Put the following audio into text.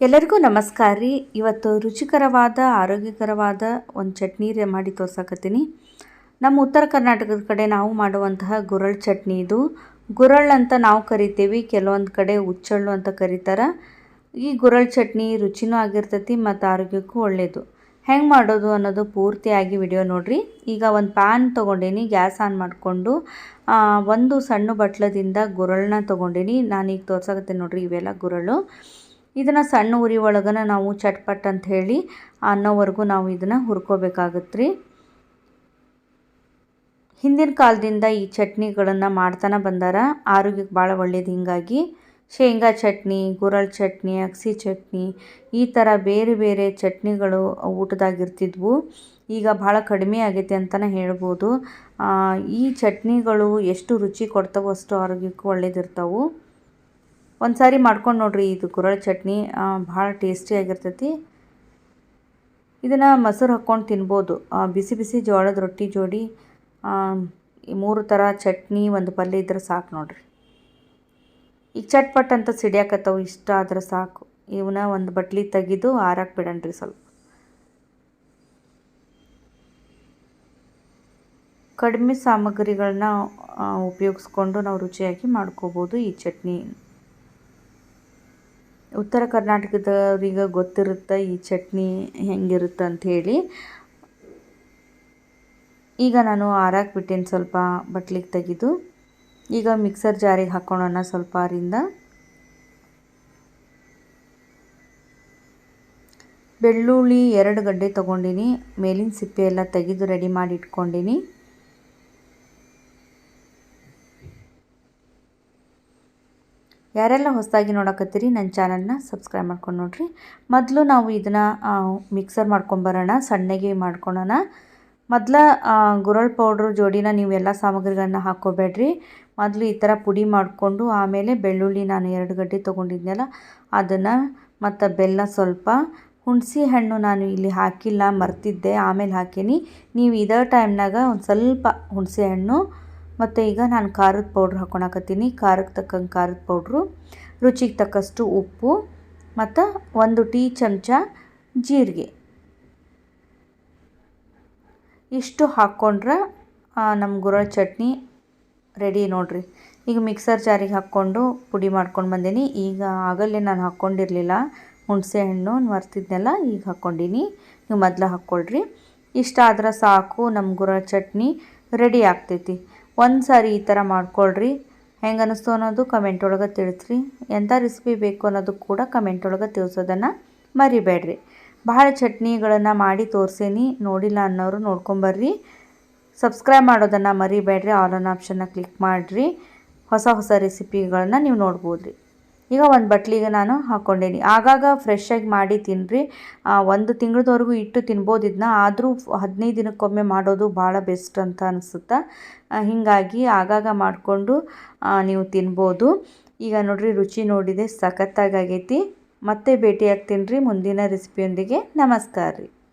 ಎಲ್ಲರಿಗೂ ನಮಸ್ಕಾರ ರೀ. ಇವತ್ತು ರುಚಿಕರವಾದ, ಆರೋಗ್ಯಕರವಾದ ಒಂದು ಚಟ್ನಿ ಮಾಡಿ ತೋರ್ಸಕತ್ತೀನಿ. ನಮ್ಮ ಉತ್ತರ ಕರ್ನಾಟಕದ ಕಡೆ ನಾವು ಮಾಡುವಂತಹ ಗುರಳ್ ಚಟ್ನಿ ಇದು. ಗುರಳ್ ಅಂತ ನಾವು ಕರಿತೀವಿ, ಕೆಲವೊಂದು ಕಡೆ ಹುಚ್ಚಳ್ಳು ಅಂತ ಕರೀತಾರೆ. ಈ ಗುರಳ್ ಚಟ್ನಿ ರುಚಿನೂ ಆಗಿರ್ತೈತಿ ಮತ್ತು ಆರೋಗ್ಯಕ್ಕೂ ಒಳ್ಳೆಯದು ಹೆಂಗೆ ಮಾಡೋದು ಅನ್ನೋದು ಪೂರ್ತಿಯಾಗಿ ವಿಡಿಯೋ ನೋಡಿರಿ. ಈಗ ಒಂದು ಪ್ಯಾನ್ ತೊಗೊಂಡೀನಿ, ಗ್ಯಾಸ್ ಆನ್ ಮಾಡಿಕೊಂಡು ಒಂದು ಸಣ್ಣ ಬಟ್ಲದಿಂದ ಗುರಳನ್ನ ತೊಗೊಂಡೀನಿ. ನಾನೀಗ ತೋರ್ಸಕತ್ತೀನಿ ನೋಡಿರಿ ಇವೆಲ್ಲ ಗುರಳು. ಇದನ್ನು ಸಣ್ಣ ಉರಿ ಒಳಗನ ನಾವು ಚಟ್ಪಟ್ ಅಂತ ಹೇಳಿ ಅನ್ನೋವರೆಗೂ ನಾವು ಇದನ್ನು ಹುರ್ಕೋಬೇಕಾಗತ್ತೆ ರೀ ಹಿಂದಿನ ಕಾಲದಿಂದ ಈ ಚಟ್ನಿಗಳನ್ನು ಮಾಡ್ತಾನೆ ಬಂದಾರ. ಆರೋಗ್ಯಕ್ಕೆ ಭಾಳ ಒಳ್ಳೇದು ಹಿಂಗಾಗಿ. ಶೇಂಗಾ ಚಟ್ನಿ ಗುರಳ್ ಚಟ್ನಿ, ಅಗಸಿ ಚಟ್ನಿ, ಈ ಥರ ಬೇರೆ ಬೇರೆ ಚಟ್ನಿಗಳು ಊಟದಾಗಿರ್ತಿದ್ವು. ಈಗ ಭಾಳ ಕಡಿಮೆ ಆಗೈತೆ ಅಂತಲೇ ಹೇಳ್ಬೋದು. ಈ ಚಟ್ನಿಗಳು ಎಷ್ಟು ರುಚಿ ಕೊಡ್ತಾವೋ ಅಷ್ಟು ಆರೋಗ್ಯಕ್ಕೂ ಒಳ್ಳೇದಿರ್ತಾವೆ. ಒಂದು ಸಾರಿ ಮಾಡ್ಕೊಂಡು ನೋಡ್ರಿ ಇದು ಕುರಳ ಚಟ್ನಿ ಭಾಳ ಟೇಸ್ಟಿಯಾಗಿರ್ತೈತಿ ಇದನ್ನು ಮೊಸರು ಹಾಕ್ಕೊಂಡು ತಿನ್ಬೋದು. ಬಿಸಿ ಬಿಸಿ ಜೋಳದ ರೊಟ್ಟಿ ಜೋಡಿ ಮೂರು ಥರ ಚಟ್ನಿ, ಒಂದು ಪಲ್ಯ ಇದ್ರೆ ಸಾಕು ನೋಡ್ರಿ. ಈಗ ಚಟ್ಪಟ್ ಅಂತ ಸಿಡಿಯಾಕತ್ತವು, ಇಷ್ಟ ಆದ್ರೆ ಸಾಕು. ಇವನ್ನ ಒಂದು ಬಟ್ಲಿ ತೆಗೆದು ಆರಕ್ಕೆ ಬಿಡಣ್ರಿ ಸ್ವಲ್ಪ. ಕಡಿಮೆ ಸಾಮಗ್ರಿಗಳನ್ನ ಉಪಯೋಗಿಸ್ಕೊಂಡು ನಾವು ರುಚಿಯಾಗಿ ಮಾಡ್ಕೋಬೋದು ಈ ಚಟ್ನಿ. ಉತ್ತರ ಕರ್ನಾಟಕದವ್ರಿಗೆ ಗೊತ್ತಿರುತ್ತೆ ಈ ಚಟ್ನಿ ಹೆಂಗಿರುತ್ತೆ ಅಂಥೇಳಿ. ಈಗ ನಾನು ಆರಾಕ್ಬಿಟ್ಟೇನು ಸ್ವಲ್ಪ ಬಟ್ಲಿಗೆ ತೆಗೆದು. ಈಗ ಮಿಕ್ಸರ್ ಜಾರಿಗೆ ಹಾಕ್ಕೊಳ್ಳೋಣ ಸ್ವಲ್ಪ ಅರಿಂದ ಬೆಳ್ಳುಳ್ಳಿ ಎರಡು ಗಡ್ಡೆ ತೊಗೊಂಡಿನಿ. ಮೇಲಿನ ಸಿಪ್ಪೆ ಎಲ್ಲ ತೆಗೆದು ರೆಡಿ ಮಾಡಿ ಇಟ್ಕೊಂಡಿನಿ. ಯಾರೆಲ್ಲ ಹೊಸದಾಗಿ ನೋಡಕತ್ತೀರಿ, ನನ್ನ ಚಾನಲ್ನ ಸಬ್ಸ್ಕ್ರೈಬ್ ಮಾಡ್ಕೊಂಡು ನೋಡ್ರಿ. ಮೊದಲು ನಾವು ಇದನ್ನು ಮಿಕ್ಸರ್ ಮಾಡ್ಕೊಂಬರೋಣ ಸಣ್ಣಗೆ ಮಾಡ್ಕೊಳೋಣ. ಮೊದಲ ಗುರಳ್ ಪೌಡ್ರ್ ಜೋಡಿನ ನೀವೆಲ್ಲ ಸಾಮಗ್ರಿಗಳನ್ನ ಹಾಕ್ಕೋಬೇಡ್ರಿ. ಮೊದಲು ಈ ಥರ ಪುಡಿ ಮಾಡಿಕೊಂಡು ಆಮೇಲೆ ಬೆಳ್ಳುಳ್ಳಿ ನಾನು ಎರಡು ಗಡ್ಡೆ ತೊಗೊಂಡಿದ್ನಲ್ಲ, ಅದನ್ನು ಮತ್ತು ಬೆಲ್ಲ ಸ್ವಲ್ಪ. ಹುಣಸೆ ಹಣ್ಣು ನಾನು ಇಲ್ಲಿ ಹಾಕಿಲ್ಲ, ಮರ್ತಿದ್ದೆ, ಆಮೇಲೆ ಹಾಕೀನಿ. ನೀವು ಇದೇ ಟೈಮ್ನಾಗ ಒಂದು ಸ್ವಲ್ಪ ಹುಣಸೆ ಹಣ್ಣು ಮತ್ತು ಈಗ ನಾನು ಖಾರದ ಪೌಡ್ರ್ ಹಾಕ್ಕೊಳಕತ್ತೀನಿ ಖಾರಕ್ಕೆ ತಕ್ಕಂಗೆ ಖಾರದ ಪೌಡ್ರು, ರುಚಿಗೆ ತಕ್ಕಷ್ಟು ಉಪ್ಪು ಮತ್ತು ಒಂದು ಟೀ ಚಮಚ ಜೀರಿಗೆ. ಇಷ್ಟು ಹಾಕ್ಕೊಂಡ್ರೆ ನಮ್ಮ ಗುರಳ್ ಚಟ್ನಿ ರೆಡಿ ನೋಡ್ರಿ. ಈಗ ಮಿಕ್ಸರ್ ಜಾರಿಗೆ ಹಾಕ್ಕೊಂಡು ಪುಡಿ ಮಾಡ್ಕೊಂಡು ಬಂದೀನಿ. ಈಗ ಆಗಲ್ಲೇ ನಾನು ಹಾಕ್ಕೊಂಡಿರಲಿಲ್ಲ ಹುಣಸೆ ಹಣ್ಣು ಮರ್ತಿದ್ನೆಲ್ಲ, ಈಗ ಹಾಕ್ಕೊಂಡಿನಿ ನೀವು ಮೊದಲು ಹಾಕ್ಕೊಳ್ರಿ ಇಷ್ಟ ಆದ್ರೆ ಸಾಕು, ನಮ್ಮ ಗುರಳ್ ಚಟ್ನಿ ರೆಡಿ ಆಗ್ತೈತಿ. ಒಂದು ಸಾರಿ ಈ ಥರ ಮಾಡ್ಕೊಳ್ರಿ. ಹೆಂಗೆ ಅನ್ನಿಸ್ತು ಅನ್ನೋದು ಕಮೆಂಟ್ ಒಳಗೆ ತಿಳಿಸ್ರಿ. ಎಂಥ ರೆಸಿಪಿ ಬೇಕು ಅನ್ನೋದು ಕೂಡ ಕಮೆಂಟ್ ಒಳಗೆ ತಿಳಿಸೋದನ್ನು ಮರಿಬೇಡ್ರಿ. ಭಾಳ ಚಟ್ನಿಗಳನ್ನು ಮಾಡಿ ತೋರಿಸೇನಿ. ನೋಡಿಲ್ಲ ಅನ್ನೋರು ನೋಡ್ಕೊಂಬರ್ರಿ. ಸಬ್ಸ್ಕ್ರೈಬ್ ಮಾಡೋದನ್ನು ಮರಿಬೇಡ್ರಿ. ಆಲ್ ಆನ್ ಆಪ್ಷನ್ನ ಕ್ಲಿಕ್ ಮಾಡಿರಿ. ಹೊಸ ಹೊಸ ರೆಸಿಪಿಗಳನ್ನ ನೀವು ನೋಡ್ಬೋದು ರೀ ಈಗ ಒಂದು ಬಟ್ಲಿಗೆ ನಾನು ಹಾಕ್ಕೊಂಡೇನಿ ಆಗಾಗ ಫ್ರೆಶ್ಶಾಗಿ ಮಾಡಿ ತಿನ್ನಿರಿ ಒಂದು ತಿಂಗಳದವರೆಗೂ ಇಟ್ಟು ತಿನ್ಬೋದು ಇದನ್ನ ಆದರೂ ಹದಿನೈದು ದಿನಕ್ಕೊಮ್ಮೆ ಮಾಡೋದು ಭಾಳ ಬೆಸ್ಟ್ ಅಂತ ಅನಿಸುತ್ತೆ. ಹೀಗಾಗಿ ಆಗಾಗ ಮಾಡಿಕೊಂಡು ನೀವು ತಿನ್ಬೋದು. ಈಗ ನೋಡಿರಿ, ರುಚಿ ನೋಡಿದೆ ಸಖತ್ತಾಗೈತಿ ಮತ್ತೆ ಭೇಟಿಯಾಗ್ತೀನಿ ರೀ. ಮುಂದಿನ ರೆಸಿಪಿಯೊಂದಿಗೆ ನಮಸ್ಕಾರ ರೀ.